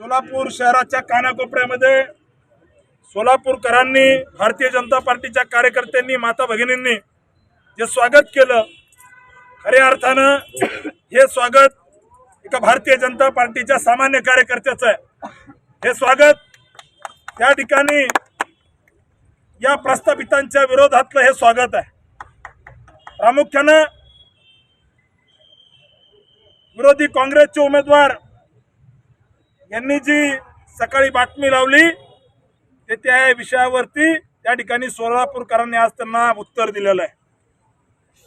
सोलापूर शहराच्या कानाकोपऱ्यामध्ये सोलापूरकरांनी भारतीय जनता पार्टीच्या कार्यकर्त्यांनी माता भगिनींनी जे स्वागत केलं खऱ्या अर्थानं हे स्वागत एका भारतीय जनता पार्टीच्या सामान्य कार्यकर्त्याचं आहे. हे स्वागत त्या ठिकाणी या प्रस्थापितांच्या विरोधातलं हे स्वागत आहे. प्रामुख्यानं विरोधी काँग्रेसचे उमेदवार यांनी जी सकाळी बातमी लावली ते त्या विषयावरती त्या ठिकाणी सोलापूरकरांनी आज त्यांना उत्तर दिलेलं आहे.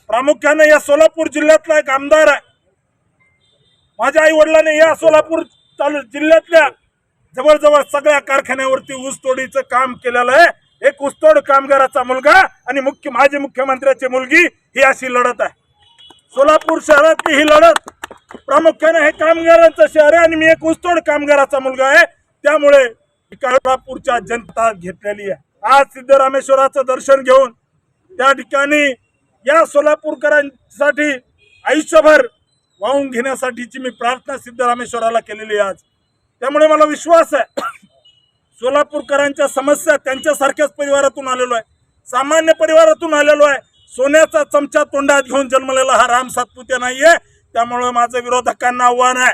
प्रामुख्यानं या सोलापूर जिल्ह्यातला एक आमदार आहे. माझ्या आई वडिलांनी या सोलापूर तालु जिल्ह्यातल्या जवळजवळ सगळ्या कारखान्यावरती ऊसतोडीचं काम केलेलं आहे. एक ऊसतोड कामगाराचा मुलगा आणि मुख्य माजी मुख्यमंत्र्याची मुलगी ही अशी लढत आहे. सोलापूर शहरातली ही लढत प्रामुख्याने हे कामगारांचं शहर आहे आणि मी एक ऊसतोड कामगाराचा मुलगा आहे. त्यामुळे कोल्हापूरच्या जनता घेतलेली आहे. आज सिद्धरामेश्वराचं दर्शन घेऊन त्या ठिकाणी या सोलापूरकरांसाठी आयुष्यभर वाहून घेण्यासाठीची मी प्रार्थना सिद्धरामेश्वराला केलेली आहे आज. त्यामुळे मला विश्वास आहे. सोलापूरकरांच्या समस्या त्यांच्यासारख्याच परिवारातून आलेलो आहे. सामान्य परिवारातून आलेलो आहे. सोन्याचा चमचा तोंडात घेऊन जन्मलेला हा राम सातपुते नाहीये. त्यामुळे माझं विरोधकांना आव्हान आहे.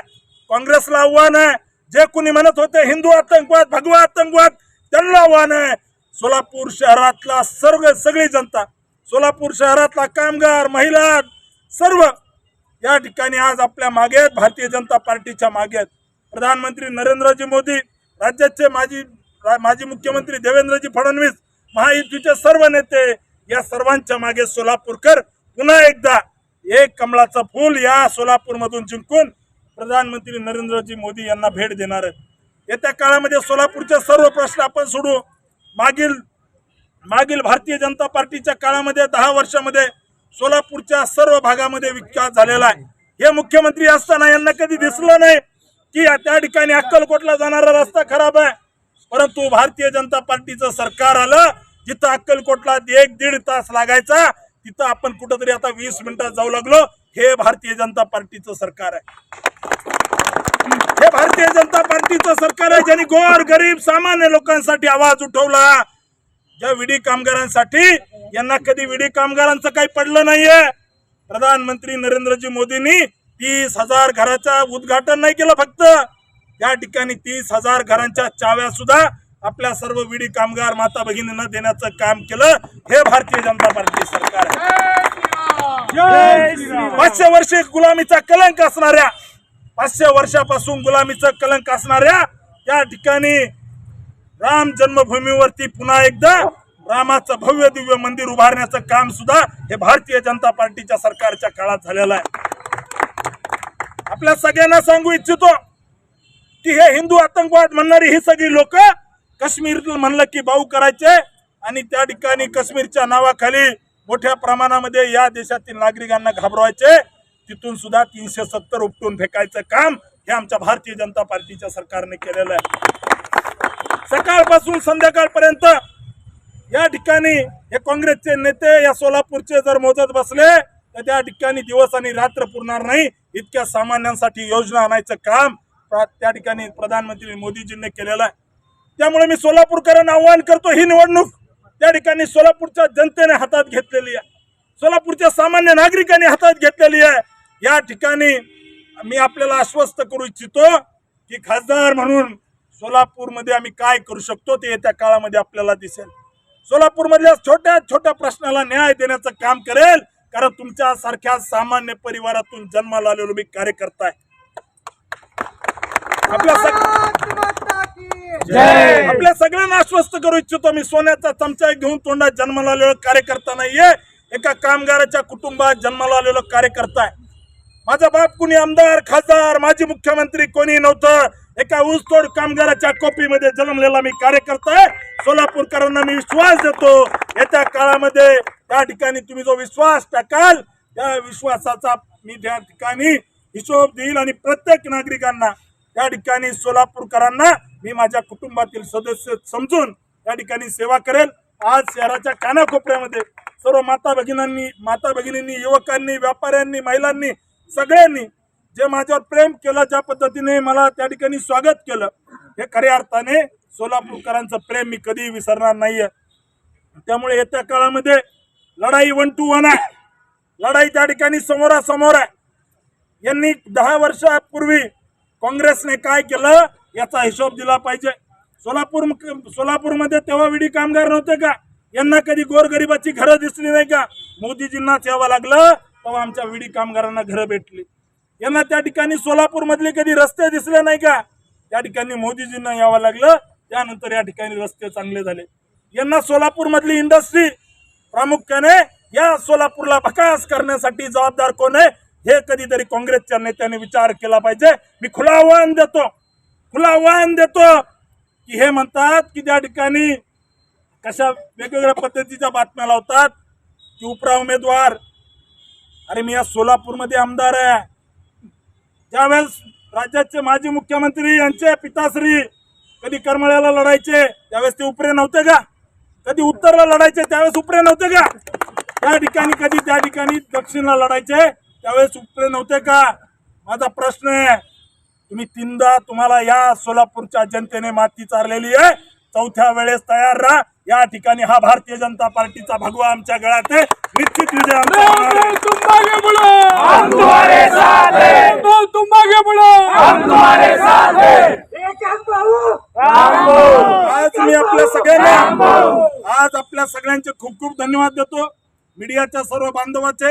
काँग्रेसला आव्हान आहे. जे कुणी म्हणत होते हिंदू आतंकवाद भगवा आतंकवाद त्यांना आव्हान आहे. सोलापूर शहरातला सर्व सगळी जनता सोलापूर शहरातला कामगार महिला सर्व या ठिकाणी आज आपल्या मागे आहेत. भारतीय जनता पार्टीच्या मागे आहेत. प्रधानमंत्री नरेंद्रजी मोदी राज्याचे माजी रा- माजी मुख्यमंत्री देवेंद्रजी फडणवीस महायुतीचे सर्व नेते या सर्वांच्या मागे सोलापूरकर पुन्हा एकदा एक कमळाचं फूल या सोलापूरमधून जिंकून प्रधानमंत्री नरेंद्रजी मोदी यांना भेट देणार आहेत. येत्या काळामध्ये सोलापूरचे सर्व प्रश्न आपण सोडू. मागील मागील भारतीय जनता पार्टीच्या काळामध्ये दहा वर्षामध्ये सोलापूरच्या सर्व भागामध्ये विकास झालेला आहे. हे मुख्यमंत्री असताना यांना कधी दिसलं नाही की त्या ठिकाणी अक्कलकोटला जाणारा रस्ता खराब आहे. परंतु भारतीय जनता पार्टीचं सरकार आलं जिथं अक्कलकोटला एक दीड तास लागायचा तिथं आपण कुठंतरी आता वीस मिनिटात जाऊ लागलो. हे भारतीय जनता पार्टीचं सरकार आहे. हे भारतीय जनता पार्टीचं सरकार आहे ज्यांनी गोर गरीब सामान्य लोकांसाठी आवाज उठवला. ज्या विडी कामगारांसाठी यांना कधी विडी कामगारांचं काही पडलं नाहीये. प्रधानमंत्री नरेंद्रजी मोदींनी तीस हजार घराचा उद्घाटन नाही केलं फक्त. या ठिकाणी तीस हजार घरांच्या चाव्या सुद्धा आपल्या सर्व विडी कामगार माता भगिनींना देण्याचं काम केलं. हे भारतीय जनता पार्टी सरकार आहे. पाचशे वर्षे गुलामीचा कलंक असणाऱ्या पाचशे वर्षापासून गुलामीचं कलंक असणाऱ्या या ठिकाणी राम जन्मभूमीवरती पुन्हा एकदा रामाचं भव्य दिव्य मंदिर उभारण्याचं काम सुद्धा हे भारतीय जनता पार्टीच्या सरकारच्या काळात झालेलं आहे. आपल्या सगळ्यांना सांगू इच्छितो की हे हिंदू आतंकवाद म्हणणारी ही सगळी लोक काश्मीर म्हणलं की भाऊ करायचे आणि त्या ठिकाणी काश्मीरच्या नावाखाली मोठ्या प्रमाणामध्ये या देशातील नागरिकांना घाबरवायचे. तिथून सुद्धा तीनशे सत्तर उपटून फेकायचं काम हे आमच्या भारतीय जनता पार्टीच्या सरकारने केलेलं आहे. सकाळपासून संध्याकाळपर्यंत या ठिकाणी हे काँग्रेसचे नेते या सोलापूरचे जर मोजत बसले तर त्या ठिकाणी दिवस आणि रात्र पुरणार नाही. इतक्या सामान्यांसाठी योजना आणायचं काम त्या ठिकाणी प्रधानमंत्री मोदीजींनी केलेलं आहे. त्यामुळे मी सोलापूरकरांना आव्हान करतो ही निवडणूक त्या ठिकाणी सोलापूरच्या जनतेने हातात घेतलेली आहे. सोलापूरच्या सामान्य नागरिकांनी हातात घेतलेली आहे. या ठिकाणी मी आपल्याला आश्वस्त करू इच्छितो की खासदार म्हणून सोलापूरमध्ये आम्ही काय करू शकतो ते येत्या काळामध्ये आपल्याला दिसेल. सोलापूरमधल्या छोट्या छोट्या प्रश्नाला न्याय देण्याचं काम करेल कारण तुमच्यासारख्या सामान्य परिवारातून जन्माला आलेलो मी कार्यकर्ता आहे. आपल्या आपल्या सगळ्यांना आश्वस्त करू इच्छितो मी सोन्याचा चमचा घेऊन तोंडात जन्माला आलेलो कार्यकर्ता नाहीये. एका कामगाराच्या कुटुंबात जन्माला आलेलो कार्यकर्ता आहे. माझा बाप कुणी आमदार खासदार माजी मुख्यमंत्री कोणी नव्हतं. एका ऊसतोड कामगाराच्या कॉपीमध्ये जन्मलेला मी कार्यकर्ता आहे. सोलापूरकरांना मी विश्वास देतो. येत्या काळामध्ये त्या ठिकाणी तुम्ही जो विश्वास टाकाल त्या विश्वासाचा मी त्या ठिकाणी हिशोब देईल आणि प्रत्येक नागरिकांना त्या ठिकाणी सोलापूरकरांना मी माझ्या कुटुंबातील सदस्य समजून त्या ठिकाणी सेवा करेल. आज शहराच्या कानाकोपऱ्यामध्ये सर्व माता भगिनांनी माता भगिनींनी युवकांनी व्यापाऱ्यांनी महिलांनी सगळ्यांनी जे माझ्यावर प्रेम केलं ज्या पद्धतीने मला त्या ठिकाणी स्वागत केलं हे खऱ्या अर्थाने सोलापूरकरांचं प्रेम मी कधीही विसरणार नाहीये. त्यामुळे येत्या काळामध्ये लढाई वन टू वन आहे. लढाई त्या ठिकाणी समोरासमोर आहे. यांनी दहा वर्षापूर्वी काँग्रेसने काय केलं याचा हिशोब दिला पाहिजे. सोलापूर सोलापूरमध्ये तेव्हा विडी कामगार नव्हते का? यांना कधी गोरगरिबाची घरं दिसली नाही का? मोदीजींनाच यावं लागलं तेव्हा आमच्या विडी कामगारांना घरं भेटली. यांना त्या ठिकाणी सोलापूरमधले कधी रस्ते दिसले नाही का? त्या ठिकाणी मोदीजींना यावं लागलं त्यानंतर या ठिकाणी रस्ते चांगले झाले. यांना सोलापूरमधली इंडस्ट्री प्रामुख्याने या सोलापूरला भकास करण्यासाठी जबाबदार कोण आहे? हे कधीतरी काँग्रेसच्या नेत्याने विचार केला पाहिजे. मी खुला आव्हान देतो. खुला आव्हान देतो की हे म्हणतात की त्या ठिकाणी कशा वेगवेगळ्या पद्धतीच्या बातम्या लावतात. की उपरा उमेदवार अरे मी या सोलापूरमध्ये आमदार आहे. ज्यावेळेस राज्याचे माजी मुख्यमंत्री यांचे पिताश्री कधी करमळ्याला लढायचे त्यावेळेस ते उपरे नव्हते का? कधी उत्तरला लढायचे त्यावेळेस उपरे नव्हते का? त्या ठिकाणी कधी त्या ठिकाणी दक्षिणला लढायचे त्यावेळेस उपरे नव्हते का? माझा प्रश्न आहे. तुम्ही तीनदा तुम्हाला या सोलापूरच्या जनतेने माती चारलेली आहे. चौथ्या वेळेस तयार राहा. या ठिकाणी हा भारतीय जनता पार्टीचा भगवा आमच्या गळ्यात आहे. निश्चित विजय आज मी आपल्या सगळ्यांना आज आपल्या सगळ्यांचे खूप खूप धन्यवाद देतो. मीडियाच्या सर्व बांधवाचे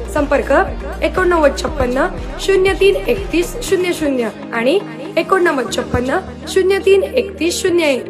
संपर्क एकोणनव्वद छप्पन्न शून्य तीन एकतीस शून्य शून्य आणि एकोणनव्वद छप्पन्न शून्य तीन एकतीस शून्य एक.